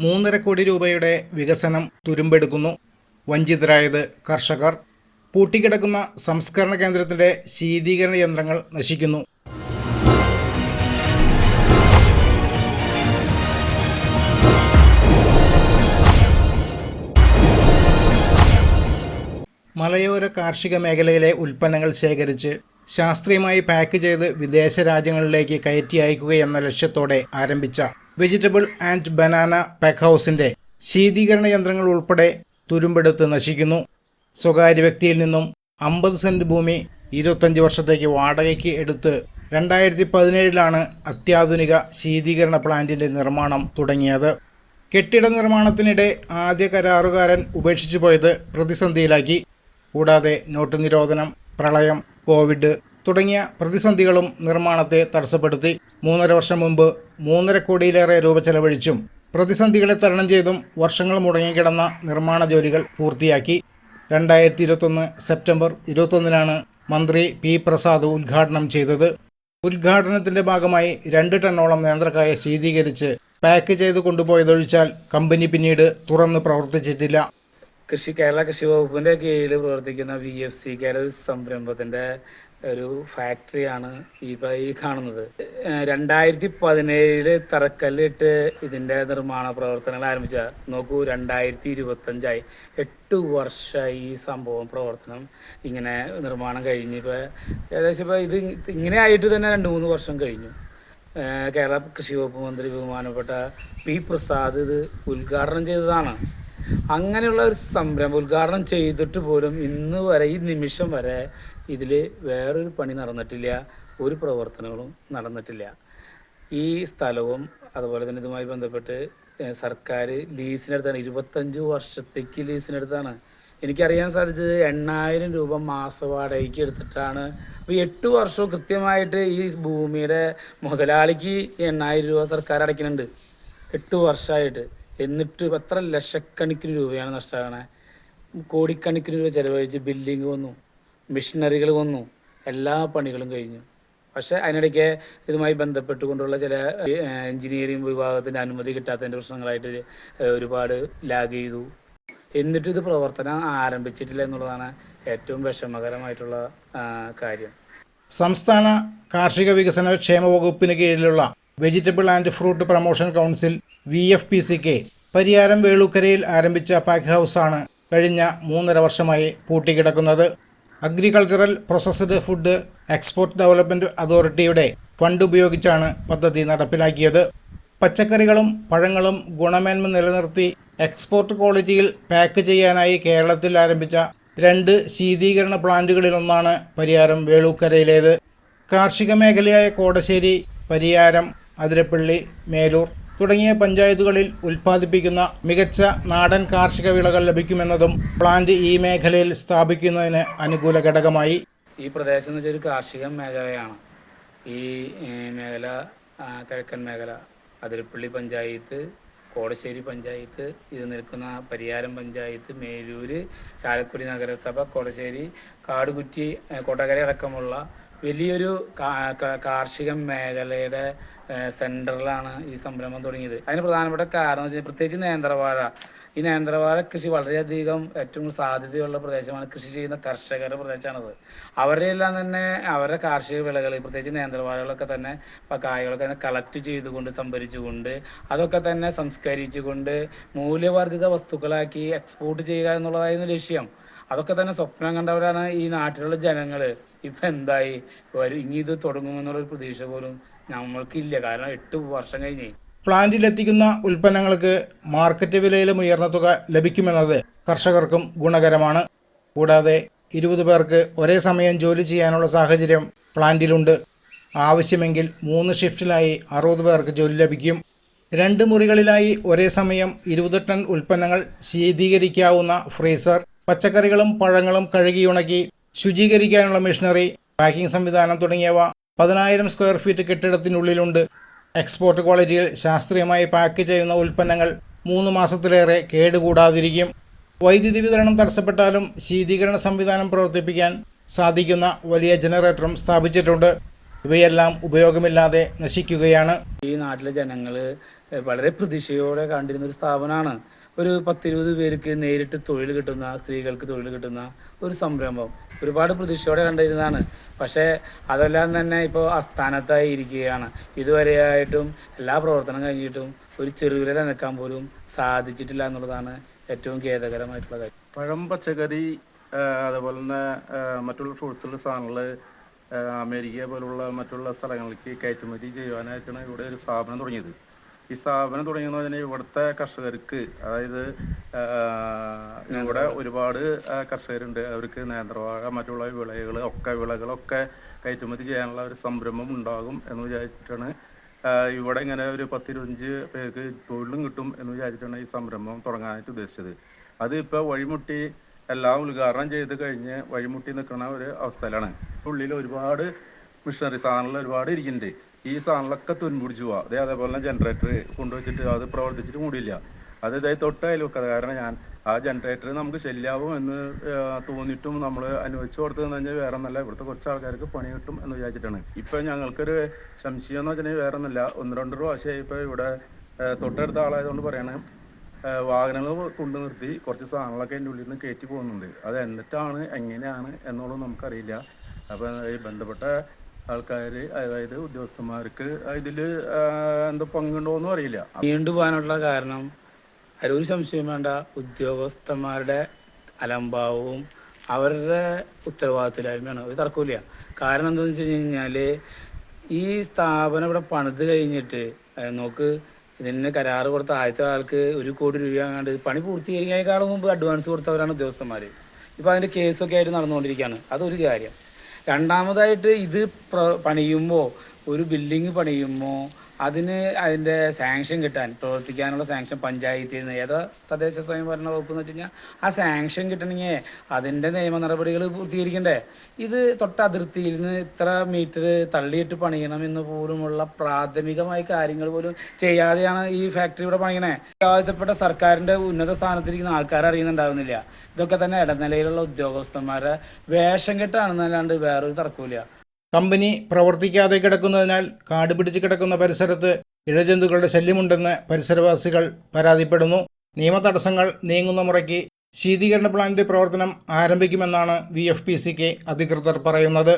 മൂന്നര കോടി രൂപയുടെ വികസനം തുരുമ്പെടുക്കുന്നു. വഞ്ചിതരായത് കർഷകർ. പൂട്ടിക്കിടക്കുന്ന സംസ്കരണ കേന്ദ്രത്തിന്റെ ശീതീകരണ യന്ത്രങ്ങൾ നശിക്കുന്നു. മലയോര കാർഷിക മേഖലയിലെ ഉൽപ്പന്നങ്ങൾ ശേഖരിച്ച് ശാസ്ത്രീയമായി പാക്ക് ചെയ്ത് വിദേശ രാജ്യങ്ങളിലേക്ക് കയറ്റി അയക്കുകയെന്ന ലക്ഷ്യത്തോടെ ആരംഭിച്ച വെജിറ്റബിൾ ആൻഡ് ബനാന പാക്ക് ഹൗസിന്റെ ശീതീകരണ യന്ത്രങ്ങൾ ഉൾപ്പെടെ തുരുമ്പെടുത്ത് നശിക്കുന്നു. സ്വകാര്യ വ്യക്തിയിൽ നിന്നും അമ്പത് സെന്റ് ഭൂമി ഇരുപത്തഞ്ച് വർഷത്തേക്ക് വാടകയ്ക്ക് എടുത്ത് രണ്ടായിരത്തി പതിനേഴിലാണ് അത്യാധുനിക ശീതീകരണ പ്ലാന്റിന്റെ നിർമ്മാണം തുടങ്ങിയത്. കെട്ടിട നിർമ്മാണത്തിനിടെ ആദ്യ കരാറുകാരൻ ഉപേക്ഷിച്ചു പോയത് പ്രതിസന്ധിയിലാക്കി. കൂടാതെ നോട്ട് നിരോധനം പ്രളയം കോവിഡ് തുടങ്ങിയ പ്രതിസന്ധികളും നിർമ്മാണത്തെ തടസ്സപ്പെടുത്തി. മൂന്നര വർഷം മുമ്പ് മൂന്നര കോടിയിലേറെ രൂപ ചെലവഴിച്ചും പ്രതിസന്ധികളെ തരണം ചെയ്തും വർഷങ്ങൾ മുടങ്ങിക്കിടന്ന നിർമ്മാണ ജോലികൾ പൂർത്തിയാക്കി. രണ്ടായിരത്തി ഇരുപത്തൊന്ന് സെപ്റ്റംബർ ഇരുപത്തൊന്നിനാണ് മന്ത്രി പി പ്രസാദ് ഉദ്ഘാടനം ചെയ്തത്. ഉദ്ഘാടനത്തിന്റെ ഭാഗമായി രണ്ട് ടണ്ണോളം നേന്ത്രക്കായ ശീതീകരിച്ച് പാക്ക് ചെയ്ത് കൊണ്ടുപോയതൊഴിച്ചാൽ കമ്പനി പിന്നീട് തുറന്ന് പ്രവർത്തിച്ചിട്ടില്ല. കൃഷി കേരള കൃഷി വകുപ്പിന്റെ കീഴിൽ പ്രവർത്തിക്കുന്ന വി എഫ് സി കേരള സംരംഭത്തിന്റെ ഒരു ഫാക്ടറിയാണ് ഈ കാണുന്നത്. രണ്ടായിരത്തി പതിനേഴിൽ തറക്കല്ലിട്ട് ഇതിന്റെ നിർമ്മാണ പ്രവർത്തനങ്ങൾ ആരംഭിച്ച. നോക്കൂ രണ്ടായിരത്തി ഇരുപത്തഞ്ചായി എട്ട് വർഷമായി ഈ സംഭവം പ്രവർത്തനം ഇങ്ങനെ നിർമ്മാണം കഴിഞ്ഞ്. ഇപ്പൊ ഏകദേശം ഇപ്പൊ ഇത് ഇങ്ങനെ ആയിട്ട് തന്നെ രണ്ട് മൂന്ന് വർഷം കഴിഞ്ഞു. കേരള കൃഷി വകുപ്പ് മന്ത്രി ബഹുമാനപ്പെട്ട പി പ്രസാദ് ഇത് ഉദ്ഘാടനം ചെയ്തതാണ്. അങ്ങനെയുള്ള ഒരു സംരംഭം ഉദ്ഘാടനം ചെയ്തിട്ട് പോലും ഇന്ന് വരെ ഈ നിമിഷം വരെ ഇതിൽ വേറൊരു പണി നടന്നിട്ടില്ല ഒരു പ്രവർത്തനങ്ങളും നടന്നിട്ടില്ല. ഈ സ്ഥലവും അതുപോലെ തന്നെ ഇതുമായി ബന്ധപ്പെട്ട് സർക്കാർ ലീസിനെടുത്താണ്. ഇരുപത്തഞ്ച് വർഷത്തേക്ക് ലീസിനെടുത്താണ്. എനിക്കറിയാൻ സാധിച്ചത് എണ്ണായിരം രൂപ മാസ വാടകയ്ക്ക് എടുത്തിട്ടാണ് അപ്പോൾ എട്ട് വർഷവും കൃത്യമായിട്ട് ഈ ഭൂമിയുടെ മുതലാളിക്ക് എണ്ണായിരം രൂപ സർക്കാർ അടയ്ക്കുന്നുണ്ട്. എട്ട് വർഷമായിട്ട്. എന്നിട്ട് എത്ര ലക്ഷക്കണക്കിന് രൂപയാണ് നഷ്ടമാകണേ. കോടിക്കണക്കിന് രൂപ ചിലവഴിച്ച് ബിൽഡിങ് വന്നു. മെഷീനറികൾ വന്നു. എല്ലാ പണികളും കഴിഞ്ഞു. പക്ഷെ അതിനിടയ്ക്ക് ഇതുമായി ബന്ധപ്പെട്ടുകൊണ്ടുള്ള ചില എഞ്ചിനീയറിംഗ് വിഭാഗത്തിന്റെ അനുമതി കിട്ടാത്തതിന്റെ പ്രശ്നങ്ങളായിട്ട് ഒരുപാട് ലാഗ് ചെയ്തു. എന്നിട്ടും ഇത് പ്രവർത്തനം ആരംഭിച്ചിട്ടില്ല എന്നുള്ളതാണ് ഏറ്റവും വിഷമകരമായിട്ടുള്ള കാര്യം. സംസ്ഥാന കാർഷിക വികസന ക്ഷേമ വകുപ്പിന് കീഴിലുള്ള vegetable and fruit promotion council V F P C K Pariyaram വേളൂക്കരയിൽ ആരംഭിച്ച പാക്ക് ഹൗസാണ് കഴിഞ്ഞ മൂന്നര വർഷമായി പൂട്ടിക്കിടക്കുന്നത്. Agricultural processed food export development അതോറിറ്റിയുടെ ഫണ്ട് ഉപയോഗിച്ചാണ് പദ്ധതി നടപ്പിലാക്കിയത്. പച്ചക്കറികളും പഴങ്ങളും ഗുണമേന്മ നിലനിർത്തി എക്സ്പോർട്ട് ക്വാളിറ്റിയിൽ പാക്ക് ചെയ്യാനായി കേരളത്തിൽ ആരംഭിച്ച രണ്ട് ശീതീകരണ പ്ലാന്റുകളിലൊന്നാണ് പരിയാരം വേളൂക്കരയിലേത്. കാർഷിക മേഖലയായ കോടശ്ശേരി പരിയാരം അതിരപ്പള്ളി മേലൂർ തുടങ്ങിയ പഞ്ചായത്തുകളിൽ ഉൽപ്പാദിപ്പിക്കുന്ന മികച്ച നാടൻ കാർഷിക വിളകൾ ലഭിക്കുമെന്നതും പ്ലാന്റ് ഈ മേഖലയിൽ സ്ഥാപിക്കുന്നതിന് അനുകൂല ഘടകമായി. ഈ പ്രദേശം എന്ന് വെച്ചാൽ കാർഷിക മേഖലയാണ്. ഈ മേഖല കിഴക്കൻ മേഖല അതിരപ്പള്ളി പഞ്ചായത്ത് കോടശ്ശേരി പഞ്ചായത്ത് ഇത് നിൽക്കുന്ന പരിയാരം പഞ്ചായത്ത് മേലൂര് ചാലക്കുടി നഗരസഭ കോടശ്ശേരി കാടുകുറ്റി കൊടകര അടക്കമുള്ള വലിയൊരു കാർഷിക മേഖലയുടെ സെന്ററിലാണ് ഈ സംരംഭം തുടങ്ങിയത്. അതിന് പ്രധാനപ്പെട്ട കാരണം വെച്ചാൽ പ്രത്യേകിച്ച് നേന്ത്രവാഴ. ഈ നേന്ത്രവാഴ കൃഷി വളരെയധികം ഏറ്റവും സാധ്യതയുള്ള പ്രദേശമാണ്. കൃഷി ചെയ്യുന്ന കർഷകരുടെ പ്രദേശമാണത്. അവരുടെ എല്ലാം തന്നെ അവരുടെ കാർഷിക വിളകൾ പ്രത്യേകിച്ച് നേന്ത്രവാഴകളൊക്കെ തന്നെ ഇപ്പം കായകളൊക്കെ തന്നെ കളക്ട് ചെയ്തുകൊണ്ട് സംഭരിച്ചുകൊണ്ട് അതൊക്കെ തന്നെ സംസ്കരിച്ചുകൊണ്ട് മൂല്യവർദ്ധിത വസ്തുക്കളാക്കി എക്സ്പോർട്ട് ചെയ്യുക എന്നുള്ളതായിരുന്നു ലക്ഷ്യം. അതൊക്കെ തന്നെ സ്വപ്നം കണ്ടവരാണ് ഈ നാട്ടിലുള്ള ജനങ്ങൾ ഇപ്പം എന്തായി? ഇനി ഇത് തുടങ്ങുമെന്നുള്ളൊരു പ്രതീക്ഷ പോലും നമ്മൾക്കില്ല. കാരണം എട്ട് വർഷം കഴിഞ്ഞേ. പ്ലാന്റിലെത്തിക്കുന്ന ഉൽപ്പന്നങ്ങൾക്ക് മാർക്കറ്റ് വിലയിലും ഉയർന്ന തുക ലഭിക്കുമെന്നത് കർഷകർക്കും ഗുണകരമാണ്. കൂടാതെ ഇരുപത് പേർക്ക് ഒരേ സമയം ജോലി ചെയ്യാനുള്ള സാഹചര്യം പ്ലാന്റിലുണ്ട്. ആവശ്യമെങ്കിൽ മൂന്ന് ഷിഫ്റ്റിലായി അറുപത് പേർക്ക് ജോലി ലഭിക്കും. രണ്ട് മുറികളിലായി ഒരേ സമയം ഇരുപത് ടൺ ഉൽപ്പന്നങ്ങൾ ശീതീകരിക്കാവുന്ന ഫ്രീസർ പച്ചക്കറികളും പഴങ്ങളും കഴുകിയുണക്കി ശുചീകരിക്കാനുള്ള മെഷീനറി പാക്കിംഗ് സംവിധാനം തുടങ്ങിയവ പതിനായിരം സ്ക്വയർ ഫീറ്റ് കെട്ടിടത്തിനുള്ളിലുണ്ട്. എക്സ്പോർട്ട് ക്വാളിറ്റിയിൽ ശാസ്ത്രീയമായി പാക്ക് ചെയ്യുന്ന ഉൽപ്പന്നങ്ങൾ മൂന്ന് മാസത്തിലേറെ കേടുകൂടാതിരിക്കും. വൈദ്യുതി വിതരണം തടസ്സപ്പെട്ടാലും ശീതീകരണ സംവിധാനം പ്രവർത്തിപ്പിക്കാൻ സാധിക്കുന്ന വലിയ ജനറേറ്ററും സ്ഥാപിച്ചിട്ടുണ്ട്. ഇവയെല്ലാം ഉപയോഗമില്ലാതെ നശിക്കുകയാണ്. ഈ നാട്ടിലെ ജനങ്ങൾ വളരെ പ്രതീക്ഷയോടെ കണ്ടിരുന്ന ഒരു സ്ഥാപനമാണ്. ഒരു പത്തിരുപത് പേർക്ക് നേരിട്ട് തൊഴിൽ കിട്ടുന്ന സ്ത്രീകൾക്ക് തൊഴിൽ കിട്ടുന്ന ഒരു സംരംഭം. ഒരുപാട് പ്രതീക്ഷയോടെ കണ്ടിരുന്നതാണ്. പക്ഷേ അതെല്ലാം തന്നെ ഇപ്പോൾ അസ്ഥാനത്തായി ഇരിക്കുകയാണ്. ഇതുവരെയായിട്ടും എല്ലാ പ്രവർത്തനം കഴിഞ്ഞിട്ടും ഒരു ചെറുവില നിൽക്കാൻ പോലും സാധിച്ചിട്ടില്ല എന്നുള്ളതാണ് ഏറ്റവും ഖേദകരമായിട്ടുള്ള കാര്യം. പഴം പച്ചക്കറി അതുപോലെ തന്നെ മറ്റുള്ള ഫ്രൂട്ട്സുള്ള സാധനങ്ങൾ അമേരിക്ക പോലുള്ള മറ്റുള്ള സ്ഥലങ്ങളിലേക്ക് കയറ്റുമതി ചെയ്യുവാനായിട്ടാണ് ഇവിടെ ഒരു സ്ഥാപനം തുടങ്ങിയത്. ഈ സ്ഥാപനം തുടങ്ങിയെന്ന് പറഞ്ഞാൽ ഇവിടുത്തെ കർഷകർക്ക് അതായത് ഇവിടെ ഒരുപാട് കർഷകരുണ്ട്. അവർക്ക് നേന്ത്രവാഴ മറ്റുള്ള വിളകൾ ഒക്കെ വിളകളൊക്കെ കയറ്റുമതി ചെയ്യാനുള്ള ഒരു സംരംഭം ഉണ്ടാകും എന്ന് വിചാരിച്ചിട്ടാണ് ഇവിടെ ഇങ്ങനെ ഒരു പത്തിരുപഞ്ച് പേർക്ക് തൊഴിലും കിട്ടും എന്ന് വിചാരിച്ചിട്ടാണ് ഈ സംരംഭം തുടങ്ങാനായിട്ട് ഉദ്ദേശിച്ചത്. അത് ഇപ്പോൾ വഴിമുട്ടി എല്ലാം ഉദ്ഘാടനം ചെയ്ത് കഴിഞ്ഞ് വഴിമുട്ടി നിൽക്കുന്ന ഒരു അവസ്ഥയിലാണ്. ഉള്ളിൽ ഒരുപാട് മിഷനറി സാധനങ്ങൾ ഒരുപാട് ഇരിക്കുന്നുണ്ട്. ഈ സാധനങ്ങളൊക്കെ തുൻപിടിച്ചു പോവാ. അതേ അതേപോലെ ജനറേറ്റർ കൊണ്ടുവച്ചിട്ട് അത് പ്രവർത്തിച്ചിട്ട് കൂടിയില്ല അത് ഇതായി തൊട്ടായാലും ഒക്കെ. കാരണം ഞാൻ ആ ജനറേറ്റർ നമുക്ക് ശല്യാവും എന്ന് തോന്നിയിട്ടും നമ്മൾ അനുവദിച്ചു കൊടുത്തതെന്ന് പറഞ്ഞാൽ വേറെ ഒന്നല്ല. ഇവിടുത്തെ കുറച്ച് ആൾക്കാർക്ക് പണി കിട്ടും എന്ന് വിചാരിച്ചിട്ടാണ്. ഇപ്പം ഞങ്ങൾക്കൊരു സംശയം എന്ന് വെച്ചിട്ടുണ്ടെങ്കിൽ വേറെ ഒന്നല്ല. ഒന്ന് രണ്ട് പ്രാവശ്യമായി ഇപ്പോൾ ഇവിടെ തൊട്ടടുത്ത ആളായതുകൊണ്ട് പറയണേ വാഹനങ്ങൾ കൊണ്ടു നിർത്തി കുറച്ച് സാധനങ്ങളൊക്കെ അതിന്റെ ഉള്ളിൽ നിന്ന് കയറ്റി പോകുന്നുണ്ട്. അത് എന്നിട്ടാണ് എങ്ങനെയാണ് എന്നുള്ളത് നമുക്കറിയില്ല. അപ്പോൾ ഈ ബന്ധപ്പെട്ട ആൾക്കാർ അതായത് ഉദ്യോഗസ്ഥന്മാർക്ക് ഇതിൽ എന്താ പങ്കുണ്ടോ എന്നും അറിയില്ല നീണ്ടുപോകാനുള്ള കാരണം ഒരു സംശയം വേണ്ട. ഉദ്യോഗസ്ഥന്മാരുടെ അലംഭാവവും അവരുടെ ഉത്തരവാദിത്തമില്ലായ്മയാണ് ഒരു തർക്കമില്ല കാരണം എന്താണെന്ന് വെച്ച് കഴിഞ്ഞാൽ ഈ സ്ഥാപനം ഇവിടെ പണിത് കഴിഞ്ഞിട്ട് നോക്ക് ഇതിന് കരാറ് കൊടുത്ത ആദ്യത്തെ ആൾക്ക് ഒരു കോടി രൂപ അങ്ങാണ്ട് പണി പൂർത്തീകരിക്കാനേക്കാളും മുമ്പ് അഡ്വാൻസ് കൊടുത്തവരാണ് ഉദ്യോഗസ്ഥന്മാർ ഇപ്പോൾ അതിന്റെ കേസൊക്കെ ആയിട്ട് നടന്നുകൊണ്ടിരിക്കുകയാണ് അതൊരു കാര്യം. രണ്ടാമതായിട്ട് ഇത് പണിയുമ്പോൾ ഒരു ബിൽഡിങ് പണിയുമ്പോൾ അതിന് അതിന്റെ സാങ്ഷൻ കിട്ടാൻ പ്രവർത്തിക്കാനുള്ള സാങ്ഷൻ പഞ്ചായത്തിൽ നിന്ന് ഏതോ തദ്ദേശ സ്വയംഭരണ വകുപ്പ് എന്ന് വെച്ച് കഴിഞ്ഞാൽ ആ സാങ്ഷൻ കിട്ടണമെങ്കിൽ അതിന്റെ നിയമ നടപടികൾ പൂർത്തീകരിക്കണ്ടേ? ഇത് തൊട്ട അതിർത്തിയിൽ നിന്ന് ഇത്ര മീറ്റർ തള്ളിയിട്ട് പണിയണം എന്ന് പോലുമുള്ള പ്രാഥമികമായ കാര്യങ്ങൾ പോലും ചെയ്യാതെയാണ് ഈ ഫാക്ടറി ഇവിടെ പണിയണേ. ഉത്തരവാദിത്തപ്പെട്ട സർക്കാരിന്റെ ഉന്നത സ്ഥാനത്തിരിക്കുന്ന ആൾക്കാർ അറിയുന്നുണ്ടാവുന്നില്ല. ഇതൊക്കെ തന്നെ ഇടനിലയിലുള്ള ഉദ്യോഗസ്ഥന്മാരെ വേഷം കെട്ടാണെന്നല്ലാണ്ട് വേറൊരു തർക്കമില്ല കമ്പനി പ്രവർത്തിക്കാതെ കിടക്കുന്നതിനാൽ കാട് പിടിച്ച് കിടക്കുന്ന പരിസരത്ത് ഇഴജന്തുക്കളുടെ ശല്യമുണ്ടെന്ന് പരിസരവാസികൾ പരാതിപ്പെടുന്നു. നിയമ തടസ്സങ്ങൾ നീങ്ങുന്ന മുറയ്ക്ക് ശീതീകരണ പ്ലാന്റ് പ്രവർത്തനം ആരംഭിക്കുമെന്നാണ് വി എഫ് പി സിക്ക് അധികൃതർ പറയുന്നത്.